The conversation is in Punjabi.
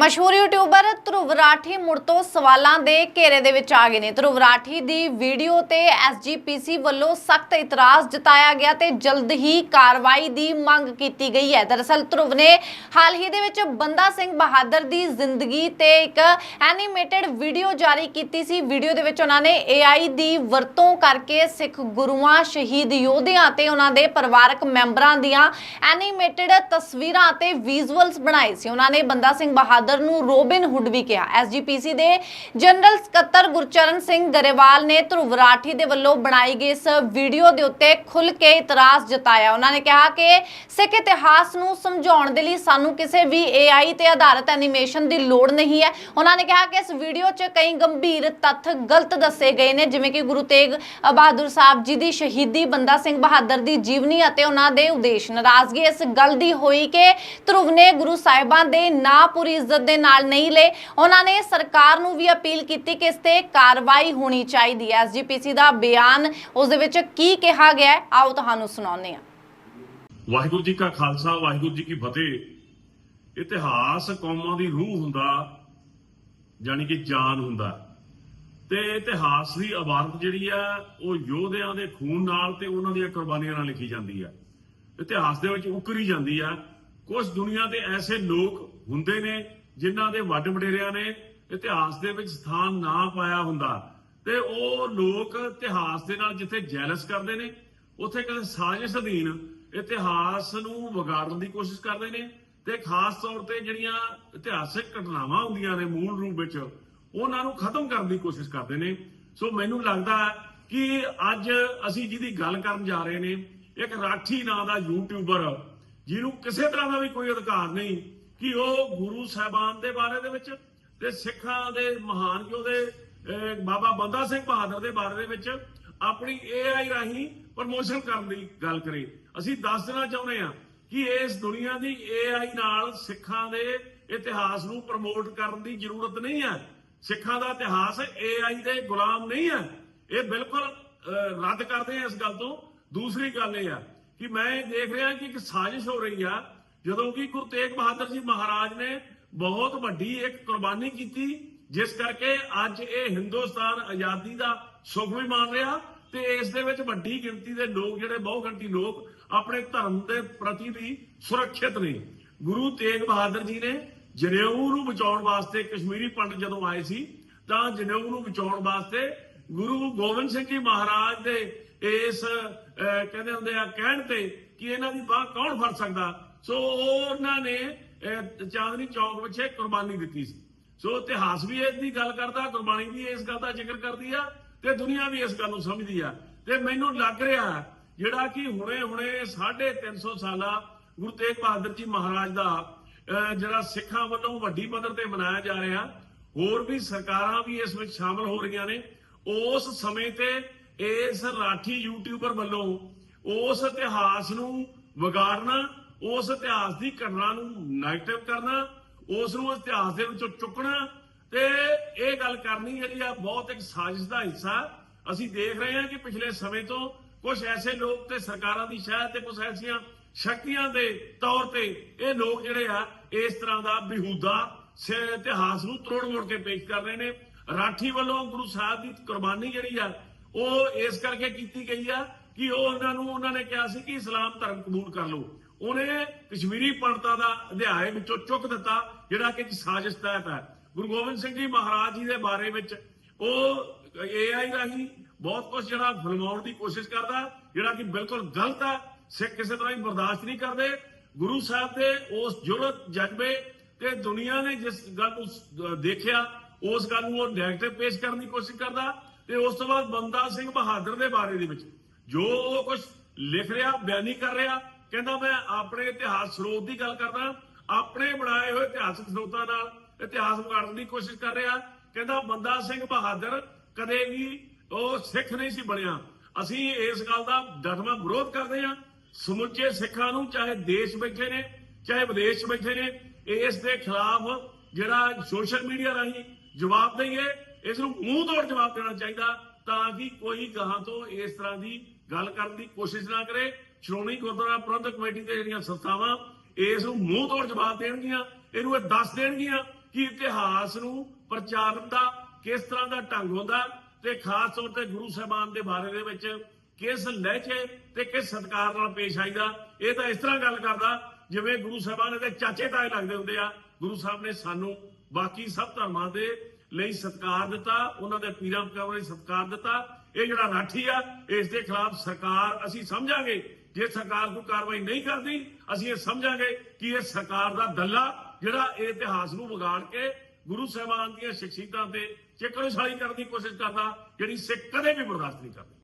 ਮਸ਼ਹੂਰ ਯੂਟਿਊਬਰ ਧਰੁਵ ਰਾਠੀ ਮੁੜ ਤੋਂ ਸਵਾਲਾਂ ਦੇ ਘੇਰੇ ਦੇ ਵਿੱਚ ਆ ਗਏ ਨੇ। ਧਰੁਵ ਰਾਠੀ ਦੀ ਵੀਡੀਓ ਤੇ ਐਸਜੀਪੀਸੀ ਵੱਲੋਂ ਸਖਤ ਇਤਰਾਜ਼ ਜਤਾਇਆ ਗਿਆ ਤੇ ਜਲਦ ਹੀ ਕਾਰਵਾਈ ਦੀ ਮੰਗ ਕੀਤੀ ਗਈ ਹੈ। ਦਰਅਸਲ ਧਰੁਵ ਨੇ ਹਾਲ ਹੀ ਦੇ ਵਿੱਚ ਬੰਦਾ ਸਿੰਘ ਬਹਾਦਰ ਦੀ ਜ਼ਿੰਦਗੀ ਤੇ ਇੱਕ ਐਨੀਮੇਟਿਡ ਵੀਡੀਓ ਜਾਰੀ ਕੀਤੀ ਸੀ। ਵੀਡੀਓ ਦੇ ਵਿੱਚ ਉਹਨਾਂ ਨੇ AI ਦੀ ਵਰਤੋਂ ਕਰਕੇ ਸਿੱਖ ਗੁਰੂਆਂ, ਸ਼ਹੀਦ ਯੋਧਿਆਂ ਤੇ ਉਹਨਾਂ ਦੇ ਪਰਿਵਾਰਕ ਮੈਂਬਰਾਂ ਦੀਆਂ ਐਨੀਮੇਟਿਡ ਤਸਵੀਰਾਂ ਤੇ ਵਿਜ਼ੂਅਲਸ ਬਣਾਏ ਸੀ। ਉਹਨਾਂ ਨੇ ਬੰਦਾ ਸਿੰਘ ਬਹਾਦਰ ਨੂੰ ਰੋਬਿਨ ਹੁੱਡ ਵੀ ਕਿਹਾ। ਐਸਜੀਪੀਸੀ ਦੇ ਜਨਰਲ ਸਕੱਤਰ ਗੁਰਚਰਨ ਸਿੰਘ ਗਰੇਵਾਲ ਨੇ ਧਰੁਵ ਰਾਠੀ ਦੇ ਵੱਲੋਂ ਬਣਾਈ ਗਈ ਇਸ ਵੀਡੀਓ ਦੇ ਉੱਤੇ ਖੁੱਲ ਕੇ ਇਤਰਾਜ਼ ਜਤਾਇਆ। ਉਹਨਾਂ ਨੇ ਕਿਹਾ ਕਿ ਸਿੱਖ ਇਤਿਹਾਸ ਨੂੰ ਸਮਝਾਉਣ ਦੇ ਲਈ ਸਾਨੂੰ ਕਿਸੇ ਵੀ AI ਤੇ ਆਧਾਰਿਤ ਐਨੀਮੇਸ਼ਨ ਦੀ ਲੋੜ ਨਹੀਂ ਹੈ। ਉਹਨਾਂ ਨੇ ਕਿਹਾ ਕਿ ਇਸ ਵੀਡੀਓ 'ਚ ਕਈ ਗੰਭੀਰ ਤੱਥ ਗਲਤ ਦੱਸੇ ਗਏ ਨੇ, ਜਿਵੇਂ ਕਿ ਗੁਰੂ ਤੇਗ ਬਹਾਦਰ ਸਾਹਿਬ ਜੀ ਦੀ ਸ਼ਹੀਦੀ, ਬੰਦਾ ਸਿੰਘ ਬਹਾਦਰ ਦੀ ਜੀਵਨੀ ਅਤੇ ਉਹਨਾਂ ਦੇ ਉਦੇਸ਼। ਨਾਰਾਜ਼ਗੀ ਇਸ ਗੱਲ ਦੀ ਹੋਈ ਕਿ ਧਰੁਵ ਨੇ ਗੁਰੂ ਸਾਹਿਬਾਂ ਦੇ ਨਾ ਪੂਰੀ ਇੱਜ਼ਤ ਦੇ ਨਾਲ ਨਹੀਂ ਲਏ। ਉਹਨਾਂ ਨੇ ਸਰਕਾਰ ਨੂੰ ਵੀ ਅਪੀਲ ਕੀਤੀ ਕਿ ਇਸ ਤੇ ਕਾਰਵਾਈ ਹੋਣੀ ਚਾਹੀਦੀ ਹੈ। ਐਸਜੀਪੀਸੀ ਦਾ ਬਿਆਨ ਉਸ ਦੇ ਵਿੱਚ ਕੀ ਕਿਹਾ ਗਿਆ ਹੈ? ਆਓ ਤੁਹਾਨੂੰ ਸੁਣਾਉਂਦੇ ਹਾਂ। ਵਾਹਿਗੁਰੂ ਜੀ ਕਾ ਖਾਲਸਾ, ਵਾਹਿਗੁਰੂ ਜੀ ਕੀ ਫਤਿਹ। ਇਤਿਹਾਸ ਕੌਮਾਂ ਦੀ ਰੂਹ ਹੁੰਦਾ, ਜਾਣੀ ਕਿ ਜਾਨ ਹੁੰਦਾ। ਤੇ ਇਤਿਹਾਸ ਦੀ ਇਬਾਰਤ ਜਿਹੜੀ ਆ, ਉਹ ਯੋਧਿਆਂ ਦੇ ਖੂਨ ਨਾਲ ਤੇ ਉਹਨਾਂ ਦੀਆਂ ਕੁਰਬਾਨੀਆਂ ਨਾਲ ਲਿਖੀ ਜਾਂਦੀ ਆ। ਇਤਿਹਾਸ ਦੇ ਵਿੱਚ ਉਕਰੀ ਜਾਂਦੀ ਆ। ਕੁਝ ਦੁਨੀਆ ਦੇ ਐਸੇ ਲੋਕ ਹੁੰਦੇ ਨੇ ਜਿਨ੍ਹਾਂ ਦੇ ਵੱਡ ਵਡੇਰਿਆਂ ਨੇ ਇਤਿਹਾਸ ਦੇ ਵਿੱਚ ਸਥਾਨ ਨਾ ਪਾਇਆ ਹੁੰਦਾ। ਤੇ ਉਹ ਲੋਕ ਇਤਿਹਾਸ ਦੇ ਨਾਲ ਜਿੱਥੇ ਜੈਲਸ ਕਰਦੇ ਨੇ, ਉੱਥੇ ਕਿਸੇ ਸਾਜ਼ਿਸ਼ ਅਧੀਨ ਇਤਿਹਾਸ ਨੂੰ ਵਿਗਾੜਨ ਦੀ ਕੋਸ਼ਿਸ਼ ਕਰਦੇ ਨੇ ਤੇ ਖਾਸ ਤੌਰ ਤੇ ਜਿਹੜੀਆਂ ਇਤਿਹਾਸਿਕ ਘਟਨਾਵਾਂ ਹੁੰਦੀਆਂ ਨੇ ਮੂਲ ਰੂਪ ਵਿੱਚ, ਉਹਨਾਂ ਨੂੰ ਖਤਮ ਕਰਨ ਦੀ ਕੋਸ਼ਿਸ਼ ਕਰਦੇ ਨੇ। ਸੋ ਮੈਨੂੰ ਲੱਗਦਾ ਕਿ ਅੱਜ ਅਸੀਂ ਜਿਹਦੀ ਗੱਲ ਕਰਨ ਜਾ ਰਹੇ ਨੇ, ਇੱਕ ਰਾਠੀ ਨਾਂ ਦਾ ਯੂਟਿਊਬਰ ਜਿਹਨੂੰ ਕਿਸੇ ਤਰ੍ਹਾਂ ਦਾ ਵੀ ਕੋਈ ਅਧਿਕਾਰ ਨਹੀਂ ਕਿ ਉਹ ਗੁਰੂ ਸਾਹਿਬਾਨ ਦੇ ਬਾਰੇ ਦੇ ਵਿੱਚ ਤੇ ਸਿੱਖਾਂ ਦੇ ਮਹਾਨ ਯੋਧੇ ਬਾਬਾ ਬੰਦਾ ਸਿੰਘ ਬਹਾਦਰ ਦੇ ਬਾਰੇ ਦੇ ਵਿੱਚ ਆਪਣੀ AI ਰਾਹੀਂ ਪ੍ਰਮੋਸ਼ਨ ਕਰਨ ਦੀ ਗੱਲ ਕਰੇ। ਅਸੀਂ ਦੱਸ ਦੇਣਾ ਚਾਹੁੰਦੇ ਹਾਂ ਕਿ ਇਸ ਦੁਨੀਆ ਦੀ AI ਨਾਲ ਸਿੱਖਾਂ ਦੇ ਇਤਿਹਾਸ ਨੂੰ ਪ੍ਰਮੋਟ ਕਰਨ ਦੀ ਜ਼ਰੂਰਤ ਨਹੀਂ ਹੈ। ਸਿੱਖਾਂ ਦਾ ਇਤਿਹਾਸ AI ਦੇ ਗੁਲਾਮ ਨਹੀਂ ਹੈ। ਇਹ ਬਿਲਕੁਲ ਰੱਦ ਕਰਦੇ ਆ ਇਸ ਗੱਲ ਤੋਂ। ਦੂਸਰੀ ਗੱਲ ਇਹ ਆ ਕਿ ਮੈਂ ਇਹ ਦੇਖ ਰਿਹਾ ਕਿ ਇੱਕ ਸਾਜ਼ਿਸ਼ ਹੋ ਰਹੀ ਆ ਜਦੋਂ ਕਿ ਗੁਰੂ ਤੇਗ ਬਹਾਦਰ ਜੀ ਮਹਾਰਾਜ ਨੇ ਬਹੁਤ ਵੱਡੀ ਇੱਕ ਕੁਰਬਾਨੀ ਕੀਤੀ, ਜਿਸ ਕਰਕੇ ਅੱਜ ਇਹ ਹਿੰਦੁਸਤਾਨ ਆਜ਼ਾਦੀ ਦਾ ਸੁਖ ਵੀ ਮਾਣ ਰਿਹਾ ਤੇ ਇਸ ਦੇ ਵਿੱਚ ਵੱਡੀ ਗਿਣਤੀ ਦੇ ਲੋਕ ਜਿਹੜੇ ਬਹੁ ਗਿਣਤੀ ਲੋਕ ਆਪਣੇ ਧਰਮ ਦੇ ਪ੍ਰਤੀ ਵੀ ਸੁਰੱਖਿਅਤ ਨੇ। ਗੁਰੂ ਤੇਗ ਬਹਾਦਰ ਜੀ ਨੇ ਜਨੇਊ ਨੂੰ ਬਚਾਉਣ ਵਾਸਤੇ ਕਸ਼ਮੀਰੀ ਪੰਡਤ ਜਦੋਂ ਆਏ ਸੀ, ਤਾਂ ਜਨੇਊ ਨੂੰ ਬਚਾਉਣ ਵਾਸਤੇ ਗੁਰੂ ਗੋਬਿੰਦ ਸਿੰਘ ਜੀ ਮਹਾਰਾਜ ਦੇ ਇਸ ਕਹਿੰਦੇ ਹੁੰਦੇ ਆ ਕਹਿਣ ਤੇ ਕਿ ਇਹਨਾਂ ਦੀ ਬਾਹ ਕੌਣ ਫੜ ਸਕਦਾ? ਸੋ ਉਹਨਾਂ ਨੇ ਚਾਂਦਨੀ ਚੌਕ ਵਿੱਚ ਕੁਰਬਾਨੀ ਦਿੱਤੀ ਸੀ। ਸੋ ਇਤਿਹਾਸ ਵੀ ਇਸ ਦੀ ਗੱਲ ਕਰਦਾ ਕੁਰਬਾਨੀ ਵੀ ਇਸ ਗੱਲ ਦਾ ਜ਼ਿਕਰ ਕਰਦੀ ਆ ਤੇ ਦੁਨੀਆ ਵੀ ਇਸ ਗੱਲ ਨੂੰ ਸਮਝਦੀ ਆ। ਤੇ ਮੈਨੂੰ ਲੱਗ ਰਿਹਾ ਜਿਹੜਾ ਕਿ ਹੁਣੇ ਹੁਣੇ 350 ਸਾਲਾ ਗੁਰੂ ਤੇਗ ਬਹਾਦਰ ਜੀ ਮਹਾਰਾਜ ਦਾ ਅਹ, ਜਿਹੜਾ ਸਿੱਖਾਂ ਵੱਲੋਂ ਵੱਡੀ ਪੱਧਰ ਤੇ ਮਨਾਇਆ ਜਾ ਰਿਹਾ ਹੋਰ ਵੀ ਸਰਕਾਰਾਂ ਵੀ ਇਸ ਵਿੱਚ ਸ਼ਾਮਲ ਹੋ ਰਹੀਆਂ ਨੇ। ਉਸ ਸਮੇਂ ਤੇ ਇਸ ਰਾਠੀ ਯੂਟਿਊਬਰ ਵੱਲੋਂ ਉਸ ਇਤਿਹਾਸ ਨੂੰ ਵਿਗਾੜਨਾ ਉਸ ਇਤਿਹਾਸ ਦੀ ਘਟਨਾ ਨੂੰ ਨੈਗੇਟਿਵ ਕਰਨਾ, ਉਸ ਨੂੰ ਇਤਿਹਾਸ ਦੇ ਵਿੱਚੋਂ ਚੁੱਕਣਾ ਤੇ ਇਹ ਗੱਲ ਕਰਨੀ ਜਿਹੜੀ ਆ ਬਹੁਤ ਇੱਕ ਸਾਜ਼ਿਸ਼ ਦਾ ਹਿੱਸਾ। ਅਸੀਂ ਦੇਖ ਰਹੇ ਹਾਂ ਕਿ ਪਿਛਲੇ ਸਮੇਂ ਤੋਂ ਕੁਝ ਐਸੇ ਲੋਕ ਤੇ ਸਰਕਾਰਾਂ ਦੀ ਸ਼ਾਇਦ ਤੇ ਕੁਝ ਐਸੀਆਂ ਸ਼ਕਤੀਆਂ ਦੇ ਤੌਰ ਤੇ ਇਹ ਲੋਕ ਜਿਹੜੇ ਆ, ਇਸ ਤਰ੍ਹਾਂ ਦਾ ਬਿਹੂਦਾ ਇਤਿਹਾਸ ਨੂੰ ਤੋੜ ਮੋੜ ਕੇ ਪੇਸ਼ ਕਰ ਰਹੇ ਨੇ। ਰਾਠੀ ਵੱਲੋਂ ਗੁਰੂ ਸਾਹਿਬ ਦੀ ਕੁਰਬਾਨੀ ਜਿਹੜੀ ਆ, ਉਹ ਇਸ ਕਰਕੇ ਕੀਤੀ ਗਈ ਆ ਕਿ ਉਹ ਉਹਨਾਂ ਨੂੰ, ਉਹਨਾਂ ਨੇ ਕਿਹਾ ਸੀ ਕਿ ਇਸਲਾਮ ਧਰਮ ਕਬੂਲ ਕਰ ਲਓ। ਉਹਨੇ ਕਸ਼ਮੀਰੀ ਪੰਡਤਾਂ ਦਾ ਅਧਿਆਇ ਵਿੱਚੋਂ ਚੁੱਕ ਦਿੱਤਾ, ਜਿਹੜਾ ਕਿ ਸਾਜ਼ਿਸ਼ ਤਹਿਤ ਹੈ। ਗੁਰੂ ਗੋਬਿੰਦ ਸਿੰਘ ਜੀ ਮਹਾਰਾਜ ਜੀ ਦੇ ਬਾਰੇ ਵਿੱਚ ਉਹ ਏਆਈ ਰਾਹੀਂ ਬਹੁਤ ਕੁਝ ਜਿਹੜਾ ਫਿਲਮਾਉਣ ਦੀ ਕੋਸ਼ਿਸ਼ ਕਰਦਾ, ਜਿਹੜਾ ਕਿ ਬਿਲਕੁਲ ਗਲਤ ਹੈ, ਸਿੱਖ ਕਿਸੇ ਤਰ੍ਹਾਂ ਹੀ ਬਰਦਾਸ਼ਤ ਨਹੀਂ ਕਰਦੇ। ਗੁਰੂ ਸਾਹਿਬ ਦੇ ਉਸ ਜੁਰਤ ਜਜ਼ਬੇ ਤੇ ਦੁਨੀਆ ਨੇ ਜਿਸ ਗੱਲ ਨੂੰ ਦੇਖਿਆ, ਉਸ ਗੱਲ ਨੂੰ ਉਹ ਨੈਗੇਟਿਵ ਪੇਸ਼ ਕਰਨ ਦੀ ਕੋਸ਼ਿਸ਼ ਕਰਦਾ ਤੇ ਉਸ ਤੋਂ ਬਾਅਦ ਬੰਦਾ ਸਿੰਘ ਬਹਾਦਰ ਦੇ ਬਾਰੇ ਦੇ ਵਿੱਚ ਜੋ ਉਹ ਕੁਝ ਲਿਖ ਰਿਹਾ, ਬਿਆਨੀ ਕਰ ਰਿਹਾ ਕਹਿੰਦਾ ਮੈਂ ਆਪਣੇ ਇਤਿਹਾਸ ਸਰੋਤ ਦੀ ਗੱਲ ਕਰਦਾ, ਆਪਣੇ ਬਣਾਏ ਹੋਏ ਇਤਿਹਾਸਕ ਸਰੋਤਾਂ ਨਾਲ ਇਤਿਹਾਸ ਵਿਗਾੜਨ ਦੀ ਕੋਸ਼ਿਸ਼ ਕਰ ਰਿਹਾ। ਕਹਿੰਦਾ ਬੰਦਾ ਸਿੰਘ ਬਹਾਦਰ ਕਦੇ ਵੀ ਉਹ ਸਿੱਖ ਨਹੀਂ ਸੀ ਬਣਿਆ। ਅਸੀਂ ਇਸ ਗੱਲ ਦਾ ਡਟਵਾਂ ਵਿਰੋਧ ਕਰਦੇ ਹਾਂ। ਸਮੁੱਚੇ ਸਿੱਖਾਂ ਨੂੰ ਚਾਹੇ ਦੇਸ਼ ਬੈਠੇ ਨੇ, ਚਾਹੇ ਵਿਦੇਸ਼ ਬੈਠੇ ਨੇ, ਇਸ ਦੇ ਖਿਲਾਫ ਜਿਹੜਾ ਸੋਸ਼ਲ ਮੀਡੀਆ ਰਾਹੀਂ ਜਵਾਬ ਦਈਏ, ਇਸ ਨੂੰ ਮੂੰਹ ਤੋੜ ਜਵਾਬ ਦੇਣਾ ਚਾਹੀਦਾ ਤਾਂ ਕਿ ਕੋਈ ਗਾਹਾਂ ਤੋਂ ਇਸ ਤਰ੍ਹਾਂ ਦੀ ਗੱਲ ਕਰਨ ਦੀ ਕੋਸ਼ਿਸ਼ ਨਾ ਕਰੇ। ਸ਼੍ਰੋਮਣੀ ਗੁਰਦੁਆਰਾ ਪ੍ਰਬੰਧਕ ਕਮੇਟੀ ਦੇ ਜਿਹੜੀਆਂ ਸੰਸਥਾਵਾਂ, ਇਸ ਨੂੰ ਮੂੰਹ ਤੋੜ ਜਵਾਬ ਦੇਣਗੀਆਂ, ਇਹਨੂੰ ਇਹ ਦੱਸ ਦੇਣਗੀਆਂ ਕਿ ਇਤਿਹਾਸ ਨੂੰ ਪ੍ਰਚਾਰਨ ਦਾ ਕਿਸ ਤਰ੍ਹਾਂ ਦਾ ਢੰਗ ਹੁੰਦਾ ਤੇ ਖਾਸ ਤੌਰ ਤੇ ਗੁਰੂ ਸਾਹਿਬਾਨ ਦੇ ਬਾਰੇ ਦੇ ਵਿੱਚ ਕਿਸ ਲਹਿਜੇ ਤੇ ਕਿਸ ਸਤਿਕਾਰ ਨਾਲ ਪੇਸ਼ ਆਈਦਾ, ਇਹ ਤਾਂ ਇਸ ਤਰ੍ਹਾਂ ਗੱਲ ਕਰਦਾ ਜਿਵੇਂ ਗੁਰੂ ਸਾਹਿਬਾਨ ਦੇ ਚਾਚੇ ਤਾਏ ਲੱਗਦੇ ਹੁੰਦੇ ਆ, ਗੁਰੂ ਸਾਹਿਬ ਨੇ ਸਾਨੂੰ ਬਾਕੀ ਸਭ ਧਰਮਾਂ ਦੇ ਲਈ ਸਤਿਕਾਰ ਦਿੱਤਾ, ਉਹਨਾਂ ਦੇ ਪੀਰਾਂ ਪਕਾਵਾਂ ਲਈ ਸਤਿਕਾਰ ਦਿੱਤਾ, ਇਹ ਜਿਹੜਾ ਰਾਠੀ ਆ, ਇਸ ਦੇ ਖਿਲਾਫ ਸਰਕਾਰ ਅਸੀਂ ਸਮਝਾਂਗੇ ਜੇ ਸਰਕਾਰ ਕੋਈ ਕਾਰਵਾਈ ਨਹੀਂ ਕਰਦੀ, ਅਸੀਂ ਇਹ ਸਮਝਾਂਗੇ ਕਿ ਇਹ ਸਰਕਾਰ ਦਾ ਦੱਲਾ ਜਿਹੜਾ ਇਹ ਇਤਿਹਾਸ ਨੂੰ ਵਿਗਾੜ ਕੇ ਗੁਰੂ ਸਾਹਿਬਾਨ ਦੀਆਂ ਸ਼ਖਸੀਅਤਾਂ ਤੇ ਚਿਕੜਸਾਲੀ ਕਰਨ ਦੀ ਕੋਸ਼ਿਸ਼ ਕਰਦਾ, ਜਿਹੜੀ ਸਿੱਖ ਕਦੇ ਵੀ ਬਰਦਾਸ਼ਤ ਨਹੀਂ ਕਰਦੀ।